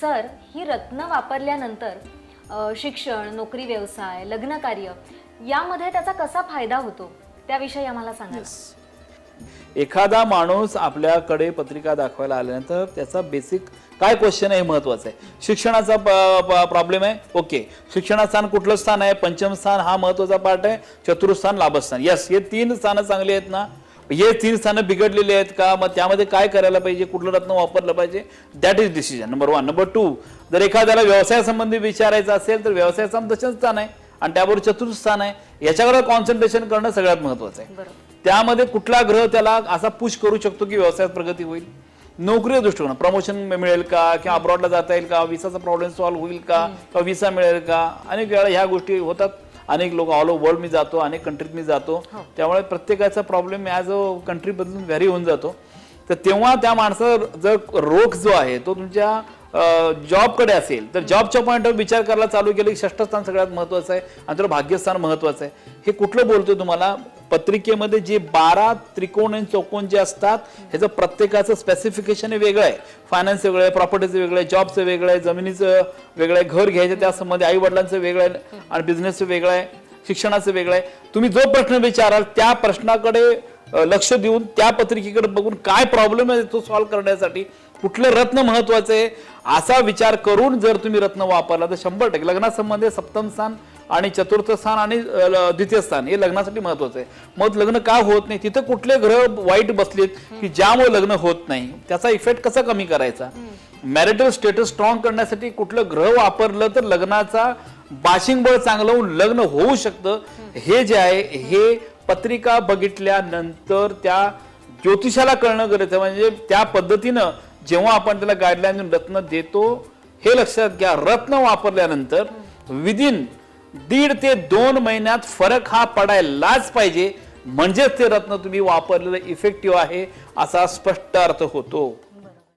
Sir ही रत्न वापरल्यानंतर शिक्षण नोकरी व्यवसाय लग्न कार्य यामध्ये त्याचा कसा फायदा होतो? त्याविषयी आम्हाला सांगा एखादा माणूस आपल्याकडे पत्रिका दाखवायला आल्यानंतर त्याचा बेसिक काय क्वेश्चन आहे हे महत्वाचं आहे. शिक्षणाचा प्रॉब्लेम आहे? ओके शिक्षणाचं स्थान कुठलं स्थान आहे? पंचम स्थान हा महत्त्वाचा पार्ट आहे. चतुर्थ स्थान लाभस्थान. यस हे तीन स्थानं चांगली आहेत ना? हे तीन स्थानं बिघडलेली आहेत का? मग त्यामध्ये काय करायला पाहिजे? कुठलं रत्न वापरलं पाहिजे? That is decision number one number two जर एखाद्याला व्यवसायासंबंधी विचारायचं असेल तर व्यवसायाचं दशम स्थान आहे आणि त्याबरोबर चतुर्थ स्थान आहे. याच्याकडे कॉन्सन्ट्रेशन करणं सगळ्यात महत्वाचं आहे. त्यामध्ये कुठला ग्रह त्याला असा पुश करू शकतो की व्यवसायात प्रगती होईल? नोकरी दृष्टिकोन. प्रमोशन मिळेल का? किंवा अब्रॉडला जाता येईल का? विसाचा प्रॉब्लेम सॉल्व्ह होईल का? किंवा विसा मिळेल का? अनेक वेळा ह्या गोष्टी होतात. अनेक लोक ऑल ओव्हर वर्ल्ड मी जातो अनेक कंट्रीत मी जातो. त्यामुळे प्रत्येकाचा प्रॉब्लेम ॲज अ कंट्री बदलून व्हॅरी होऊन जातो. तर तेव्हा त्या माणसाचा जर रोख जो आहे तो तुमच्या जॉबकडे असेल तर जॉबच्या पॉईंटवर विचार करायला चालू केलं की षष्ठ स्थान सगळ्यात महत्वाचं आहे आणि त्याला भाग्यस्थान महत्वाचं आहे. हे कुठलं बोलतोय तुम्हाला? पत्रिकेमध्ये जे बारा त्रिकोण आणि चौकोन जे असतात ह्याचं प्रत्येकाचं स्पेसिफिकेशन हे वेगळं आहे. फायनान्स वेगळं आहे प्रॉपर्टीचं वेगळं आहे जॉबचं वेगळं आहे जमिनीचं वेगळं आहे घर घ्यायचं त्या संबंधी आई वडिलांचं वेगळं आहे आणि बिझनेसचं वेगळं आहे शिक्षणाचं वेगळं आहे. तुम्ही जो प्रश्न विचाराल त्या प्रश्नाकडे लक्ष देऊन त्या पत्रिकेकडे बघून काय प्रॉब्लेम आहे तो सॉल्व्ह करण्यासाठी कुठलं रत्न महत्वाचं आहे असा विचार करून जर तुम्ही रत्न वापरला तर शंभर टक्के. लग्नासंबंधी सप्तम स्थान आणि चतुर्थ स्थान आणि द्वितीय स्थान हे लग्नासाठी महत्वाचं आहे. मग लग्न का होत नाही? तिथे कुठले ग्रह वाईट बसलेत की ज्यामुळे लग्न होत नाही? त्याचा इफेक्ट कसा कमी करायचा? मॅरिटल स्टेटस स्ट्रॉंग करण्यासाठी कुठलं ग्रह वापरलं तर लग्नाचा बाशिंग बळ चांगलं होऊन लग्न होऊ शकतं? हे जे आहे हे पत्रिका बघितल्यानंतर त्या ज्योतिषाला कळणं गरजेचं आहे. म्हणजे त्या पद्धतीनं जेव्हा आपण त्याला गाईडलाईन रत्न देतो हे लक्षात घ्या. रत्न वापरल्यानंतर विदिन दीड ते दोन महिन्यात फरक हा पडायलाच पाहिजे. म्हणजेच ते रत्न तुम्ही वापरलेलं इफेक्टिव्ह आहे असा स्पष्ट अर्थ होतो.